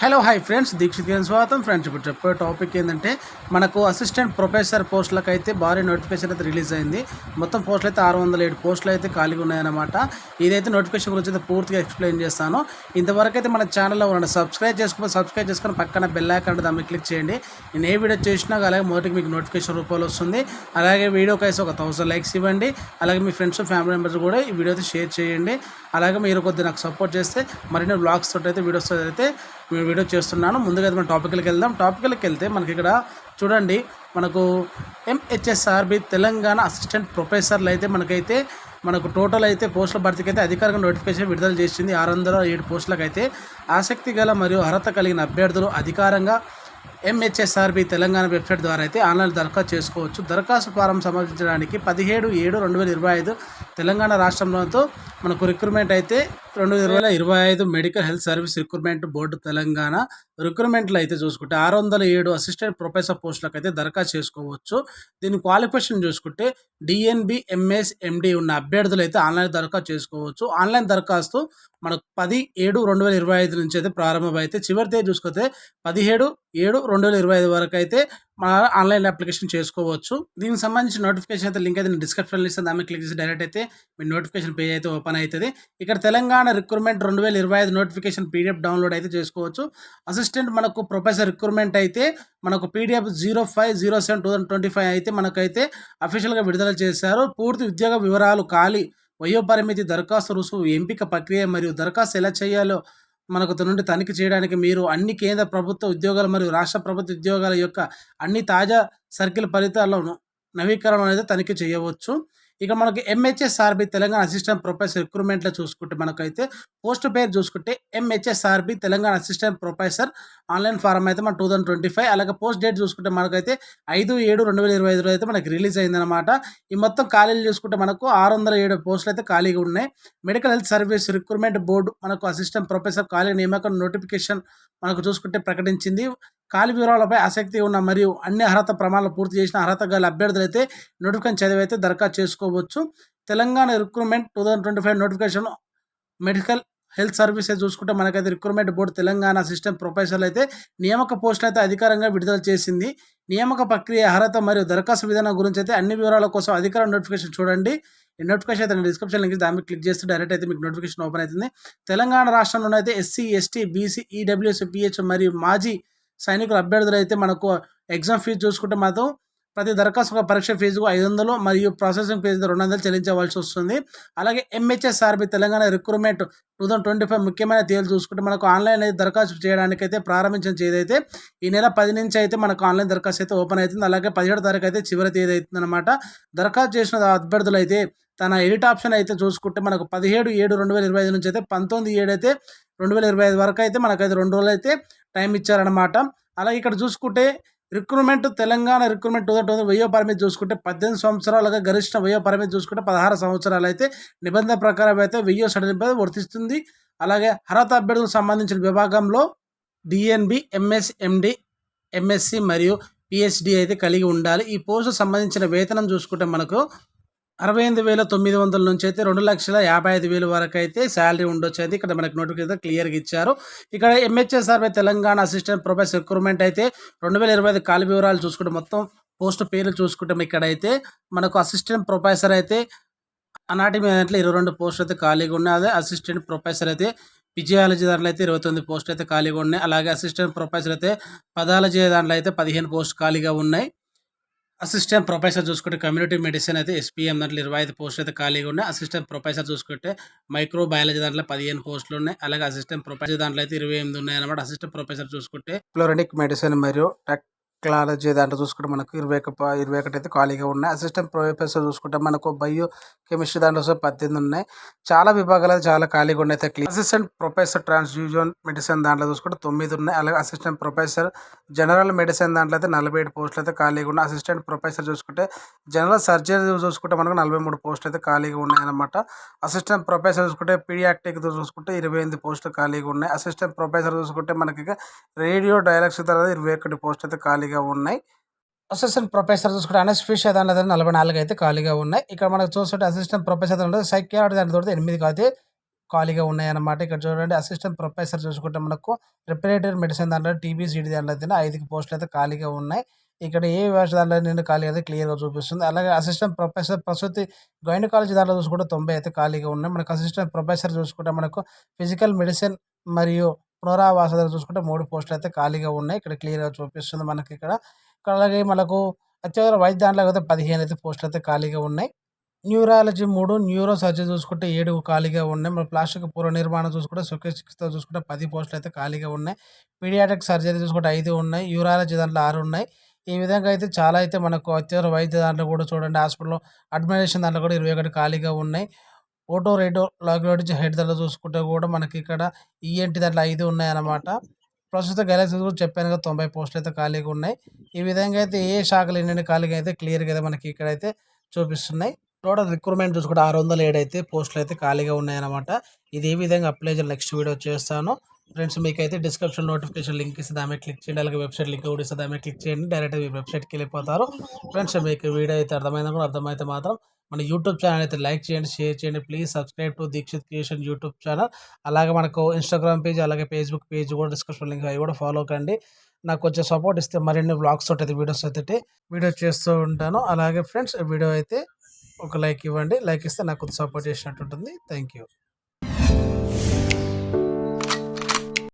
Hello hi friends Dixit గారి స్వాగతం. Friends ఇప్పుడు చెప్పే టాపిక్ ఏంటంటే మనకు అసిస్టెంట్ ప్రొఫెసర్ పోస్టులకు అయితే భారీ నోటిఫికేషన్ అయితే రిలీజ్ అయింది. మొత్తం పోస్టులు అయితే ఆరు వందల ఏడు పోస్టులు అయితే ఖాళీగా ఉన్నాయన్నమాట. ఇదైతే నోటిఫికేషన్ గురించి అయితే పూర్తిగా ఎక్స్ప్లెయిన్ చేస్తాను. ఇంతవరకు అయితే మన ఛానల్లో ఉండండి సబ్స్క్రైబ్ చేసుకుని సబ్స్క్రైబ్ చేసుకుని పక్కన బెల్ ఐకాన్ దాన్ని క్లిక్ చేయండి. నేను ఏ వీడియో చేసినా అలాగే మొదటికి మీకు నోటిఫికేషన్ రూపంలో వస్తుంది. అలాగే వీడియోకి అయితే ఒక థౌసండ్ లైక్స్ ఇవ్వండి. అలాగే మీ ఫ్రెండ్స్ ఫ్యామిలీ మెంబర్స్ కూడా ఈ వీడియో అయితే షేర్ చేయండి. అలాగే మీరు కొద్దిగా నాకు సపోర్ట్ చేస్తే మరిన్ని బ్లాగ్స్ తోటి అయితే వీడియోస్ అయితే వీడియో చేస్తున్నాను. ముందుగా అయితే మనం టాపిక్లకి వెళ్దాం. టాపిక్లకి వెళ్తే మనకి ఇక్కడ చూడండి మనకు ఎంహెచ్ఎస్ఆర్బి తెలంగాణ అసిస్టెంట్ ప్రొఫెసర్లు అయితే మనకైతే మనకు టోటల్ అయితే పోస్టుల భర్తీకి అయితే అధికారిక నోటిఫికేషన్ విడుదల చేసింది. ఆరు వందల ఏడు పోస్టులకైతే ఆసక్తి గల మరియు అర్హత కలిగిన అభ్యర్థులు అధికారంగా ఎంహెచ్ఎస్ఆర్బి తెలంగాణ వెబ్సైట్ ద్వారా అయితే ఆన్లైన్ దరఖాస్తు చేసుకోవచ్చు. దరఖాస్తు ఫారం సమర్పించడానికి పదిహేడు ఏడు రెండు వేల ఇరవై ఐదు తెలంగాణ రాష్ట్రంలో మనకు రిక్రూట్మెంట్ అయితే రెండు వేల ఇరవై ఐదు medical health service recruitment board Telangana రిక్రూట్మెంట్లో అయితే చూసుకుంటే ఆరు వందల ఏడు అసిస్టెంట్ ప్రొఫెసర్ పోస్టులకు అయితే దరఖాస్తు చేసుకోవచ్చు. దీని క్వాలిఫికేషన్ చూసుకుంటే డిఎన్బి ఎంఎస్ ఎండి ఉన్న అభ్యర్థులు అయితే ఆన్లైన్ దరఖాస్తు చేసుకోవచ్చు. ఆన్లైన్ దరఖాస్తు మనకు పది ఏడు రెండు వేల ఇరవై ఐదు నుంచి అయితే ప్రారంభమైతే చివరి తేదీ చూసుకుంటే పదిహేడు ఏడు రెండు వేల ఇరవై ఐదు వరకు అయితే మన ఆన్లైన్ అప్లికేషన్ చేసుకోవచ్చు. దీనికి సంబంధించిన నోటిఫికేషన్ అయితే లింక్ అయితే నేను డిస్క్రిప్షన్లో ఇస్తాను. దాన్ని క్లిక్ చేసి డైరెక్ట్ అయితే మీ నోటిఫికేషన్ పేజ్ అయితే ఓపెన్ అవుతుంది. ఇక్కడ తెలంగాణ రిక్రూట్మెంట్ రెండు వేల ఇరవై ఐదు నోటిఫికేషన్ పీడిఎఫ్ డౌన్లోడ్ అయితే చేసుకోవచ్చు. అసిస్టెంట్ మనకు ప్రొఫెసర్ రిక్రూట్మెంట్ అయితే మనకు PDF zero five zero seven two thousand twenty five అయితే మనకైతే అఫీషియల్గా విడుదల చేశారు. పూర్తి ఉద్యోగ వివరాలు ఖాళీ వయోపరిమితి దరఖాస్తు రుసుము ఎంపిక ప్రక్రియ మరియు దరఖాస్తు ఎలా చేయాలో మనకు తన నుండి తనిఖీ చేయడానికి మీరు అన్ని కేంద్ర ప్రభుత్వ ఉద్యోగాలు మరియు రాష్ట్ర ప్రభుత్వ ఉద్యోగాల యొక్క అన్ని తాజా సర్కిల్ ఫలితాలను నవీకరణ అనేది తనిఖీ చేయవచ్చు. ఇక మనకి ఎంహెచ్ఎస్ఆర్బి తెలంగాణ అసిస్టెంట్ ప్రొఫెసర్ రిక్రూట్మెంట్లో చూసుకుంటే మనకైతే పోస్ట్ పేరు చూసుకుంటే MHSRB Telangana assistant professor online form అయితే మన టూ థౌసండ్ ట్వంటీ ఫైవ్ అలాగే పోస్ట్ డేట్ చూసుకుంటే మనకైతే ఐదు ఏడు రెండు వేల ఇరవై ఐదులో అయితే మనకి రిలీజ్ అయిందనమాట ఈ మొత్తం ఖాళీలు చూసుకుంటే మనకు ఆరు వందల ఏడు పోస్టులు అయితే ఖాళీగా ఉన్నాయి. Medical health service recruitment board మనకు అసిస్టెంట్ ప్రొఫెసర్ ఖాళీ నియామకం నోటిఫికేషన్ మనకు చూసుకుంటే ప్రకటించింది. ఖాళీ వివరాలపై ఆసక్తి ఉన్న మరియు అన్ని అర్హత ప్రమాణాలు పూర్తి చేసిన అర్హత గల అభ్యర్థులైతే నోటిఫికేషన్ చదివైతే దరఖాస్తు చేసుకోవచ్చు. Telangana recruitment two thousand twenty five notification medical health services చూసుకుంటే మనకైతే రిక్రూట్మెంట్ బోర్డు తెలంగాణ అసిస్టెంట్ ప్రొఫెసర్లు అయితే నియామక పోస్టులు అయితే అధికారంగా విడుదల చేసింది. నియామక ప్రక్రియ అర్హత మరియు దరఖాస్తు విధానం గురించి అయితే అన్ని వివరాల కోసం అధికార నోటిఫికేషన్ చూడండి. ఈ నోటిఫికేషన్ అయితే డిస్క్రిప్షన్ లింక్ దాన్ని క్లిక్ చేస్తే డైరెక్ట్ అయితే మీకు నోటిఫికేషన్ ఓపెన్ అవుతుంది. తెలంగాణ రాష్ట్రంలో అయితే SC ST BC EWS PH మరియు మాజీ సైనికుల అభ్యర్థులు అయితే మనకు ఎగ్జామ్ ఫీజు చూసుకుంటే మాత్రం ప్రతి దరఖాస్తు పరీక్ష ఫీజుకు ఐదు వందలు మరియు ప్రాసెసింగ్ ఫీజు రెండు వందలు చెల్లించవలసి వస్తుంది. అలాగే MHSRB Telangana recruitment two thousand twenty five ముఖ్యమైన తేదీలు చూసుకుంటే మనకు ఆన్లైన్ అయితే దరఖాస్తు చేయడానికి అయితే ప్రారంభించిన తేదీ అయితే ఈ నెల పది నుంచి అయితే మనకు ఆన్లైన్ దరఖాస్తు అయితే ఓపెన్ అవుతుంది. అలాగే పదిహేడు తారీఖు అయితే చివరి తేదీ అవుతుంది అనమాట దరఖాస్తు చేసిన అభ్యర్థులు అయితే తన ఎడిట్ ఆప్షన్ అయితే చూసుకుంటే మనకు పదిహేడు ఏడు రెండు వేల ఇరవై ఐదు నుంచి అయితే పంతొమ్మిది ఏడు అయితే రెండు వేల ఇరవై ఐదు వరకు అయితే మనకైతే రెండు రోజులు అయితే టైం ఇచ్చారనమాట అలాగే ఇక్కడ చూసుకుంటే recruitment Telangana recruitment two thousand వెయ్యో పరిమితి చూసుకుంటే పద్దెనిమిది సంవత్సరాలుగా గరిష్ట వెయ్యో పరిమితి చూసుకుంటే పదహారు సంవత్సరాలు. అయితే నిబంధన ప్రకారం అయితే వెయ్యో సడలింపు వర్తిస్తుంది. అలాగే అర్హత అభ్యర్థులకు సంబంధించిన విభాగంలో డిఎన్బి ఎంఎస్ ఎండి ఎంఎస్సి మరియు పిహెచ్డి అయితే కలిగి ఉండాలి. ఈ పోస్టు సంబంధించిన వేతనం చూసుకుంటే మనకు అరవై ఎనిమిది వేల తొమ్మిది వందల నుంచి అయితే రెండు లక్షల యాభై ఐదు వేల వరకు అయితే శాలరీ ఉండొచ్చు అయితే ఇక్కడ మనకి నోటిఫికేషన్ క్లియర్గా ఇచ్చారు. ఇక్కడ MHSRB Telangana assistant professor recruitment అయితే రెండు వేల ఇరవై ఐదు ఖాళీ వివరాలు చూసుకుంటే మొత్తం పోస్ట్ పేర్లు చూసుకుంటే ఇక్కడైతే మనకు అసిస్టెంట్ ప్రొఫెసర్ అయితే అనాటమీ దాంట్లో ఇరవై రెండు పోస్టులు అయితే ఖాళీగా ఉన్నాయి. అదే అసిస్టెంట్ ప్రొఫెసర్ అయితే ఫిజియాలజీ దాంట్లో అయితే ఇరవై తొమ్మిది పోస్టులు అయితే ఖాళీగా ఉన్నాయి. అలాగే అసిస్టెంట్ ప్రొఫెసర్ అయితే పదాలజీ దాంట్లో అయితే పదిహేను పోస్ట్ ఖాళీగా ఉన్నాయి. అసిస్టెంట్ ప్రొఫెసర్ చూసుకుంటే కమ్యూనిటీ మెడిసిన్ అయితే ఎస్పీఎం దాంట్లో ఇరవై ఐదు పోస్టులు అయితే ఖాళీగా ఉన్నాయి. అసిస్టెంట్ ప్రొఫెసర్ చూసుకుంటే మైక్రో బయాలజీ దాంట్లో పదిహేను పోస్టులు ఉన్నాయి. అలాగే అసిస్టెంట్ ప్రొఫెసర్ దాంట్లో అయితే ఇరవై ఎనిమిది ఉన్నాయి అనమాట అసిస్టెంట్ ప్రొఫెసర్ చూసుకుంటే ఫ్లోరెనిక్ మెడిసిన్ మరియు క్లాలజీ దాంట్లో చూసుకుంటే మనకు ఇరవై ఒక ఇరవై ఒకటి అయితే ఖాళీగా ఉన్నాయి. అసిస్టెంట్ ప్రొఫెసర్ చూసుకుంటే మనకు బయో కెమిస్ట్రీ దాంట్లో పద్దెనిమిది ఉన్నాయి. చాలా విభాగాలు చాలా ఖాళీగా ఉన్నాయి. అయితే అసిస్టెంట్ ప్రొఫెసర్ ట్రాన్స్ఫ్యూజన్ మెడిసిన్ దాంట్లో చూసుకుంటే తొమ్మిది ఉన్నాయి. అలాగే అసిస్టెంట్ ప్రొఫెసర్ జనరల్ మెడిసిన్ దాంట్లో అయితే నలభై ఏడు పోస్టులు అయితే ఖాళీగా ఉన్నాయి. అసిస్టెంట్ ప్రొఫెసర్ చూసుకుంటే జనరల్ సర్జరీ చూసుకుంటే మనకు నలభై మూడు పోస్టులు అయితే ఖాళీగా ఉన్నాయన్నమాట అసిస్టెంట్ ప్రొఫెసర్ చూసుకుంటే పీడియాక్టిక్ చూసుకుంటే ఇరవై ఎనిమిది పోస్టులు ఖాళీగా ఉన్నాయి. అసిస్టెంట్ ప్రొఫెసర్ చూసుకుంటే మనకి రేడియో డైలాగ్స్ తర్వాత ఇరవై ఒకటి పోస్ట్ అయితే ఖాళీగా ఉన్నాయి. అసిస్టెంట్ ప్రొఫెసర్ చూసుకుంటే అనస్ఫిషియా దాంట్లో నలభై నాలుగు అయితే ఖాళీగా ఉన్నాయి. ఇక్కడ మనకు చూస్తుంటే అసిస్టెంట్ ప్రొఫెసర్ దాంట్లో సైకియాట్రీ దాంట్లో ఎనిమిది అయితే ఖాళీగా ఉన్నాయి అన్నమాట ఇక్కడ చూడండి అసిస్టెంట్ ప్రొఫెసర్ చూసుకుంటే మనకు రిపరేటరీ మెడిసిన్ దాంట్లో టీబీసీడీ దాంట్లో అయితే ఐదుకి పోస్టులు అయితే ఖాళీగా ఉన్నాయి. ఇక్కడ ఏ వ్యవస్థ దాంట్లో నేను ఖాళీ అయితే క్లియర్గా చూపిస్తుంది. అలాగే అసిస్టెంట్ ప్రొఫెసర్ ప్రసూతి గైనకాలజీ దాంట్లో చూసుకుంటే తొంభై అయితే ఖాళీగా ఉన్నాయి. మనకు అసిస్టెంట్ ప్రొఫెసర్ చూసుకుంటే మనకు ఫిజికల్ మెడిసిన్ మరియు పునరావాస దగ్గర చూసుకుంటే మూడు పోస్టులు అయితే ఖాళీగా ఉన్నాయి. ఇక్కడ క్లియర్గా చూపిస్తుంది మనకి ఇక్కడ. ఇక్కడ అలాగే మనకు అత్యవసర వైద్య దాంట్లో అయితే పదిహేను అయితే పోస్టులు అయితే ఖాళీగా ఉన్నాయి. న్యూరాలజీ మూడు న్యూరో సర్జరీ చూసుకుంటే ఏడు ఖాళీగా ఉన్నాయి. మన ప్లాస్టిక్ పూర్వ నిర్మాణం చూసుకుంటే సుఖ చికిత్స చూసుకుంటే పది పోస్టులు అయితే ఖాళీగా ఉన్నాయి. పీడియాటిక్ సర్జరీ చూసుకుంటే ఐదు ఉన్నాయి. యూరాలజీ దాంట్లో ఆరు ఉన్నాయి. ఈ విధంగా అయితే చాలా అయితే మనకు అత్యవసర వైద్య దాంట్లో కూడా చూడండి. హాస్పిటల్లో అడ్మినిస్ట్రేషన్ దాంట్లో కూడా ఇరవై ఒకటి ఖాళీగా ఉన్నాయి. ఓటో రేటో లాగ్లోడిచి హెడ్ దాంట్లో చూసుకుంటే కూడా మనకి ఇక్కడ ఈఎన్టీ దాంట్లో ఐదు ఉన్నాయన్నమాట. ప్రస్తుత గెలాక్సీస్ కూడా చెప్పాను కదా తొంభై పోస్టులు అయితే ఖాళీగా ఉన్నాయి. ఈ విధంగా అయితే ఏ శాఖలు ఎన్ని ఖాళీగా అయితే క్లియర్గా అయితే మనకి ఇక్కడైతే చూపిస్తున్నాయి. టోటల్ రిక్రూట్మెంట్ చూసుకుంటే ఆరు వందల ఏడు అయితే పోస్టులు అయితే ఖాళీగా ఉన్నాయన్నమాట. ఇది ఏ విధంగా అప్లై చేయాలి నెక్స్ట్ వీడియో చేస్తాను. ఫ్రెండ్స్ మీకు అయితే డిస్క్రిప్షన్ నోటిఫికేషన్ లింక్ ఇస్తుంది ఆమె క్లిక్ చేయండి. అలాగే వెబ్సైట్ లింక్ కూడా ఇస్తుంది ఆమె క్లిక్ చేయండి. డైరెక్ట్గా మీ వెబ్సైట్కి వెళ్ళిపోతారు. ఫ్రెండ్స్ మీకు వీడియో అయితే అర్థమైందా కూడా అర్థమైతే మాత్రం మన యూట్యూబ్ ఛానల్ అయితే లైక్ చేయండి షేర్ చేయండి. Please subscribe to Dikshith creation YouTube channel అలాగే మనకు ఇన్స్టాగ్రామ్ పేజ్ అలాగే ఫేస్బుక్ పేజ్ కూడా డిస్క్రిప్షన్ లింక్ అవి కూడా ఫాలో కండి. నాకు కొంచెం సపోర్ట్ ఇస్తే మరిన్ని బ్లాగ్స్ తోటి అయితే వీడియోస్ అయితే వీడియో చేస్తూ ఉంటాను. అలాగే ఫ్రెండ్స్ వీడియో అయితే ఒక లైక్ ఇవ్వండి. లైక్ ఇస్తే నాకు కొంచెం సపోర్ట్ చేసినట్టు ఉంటుంది. Thank you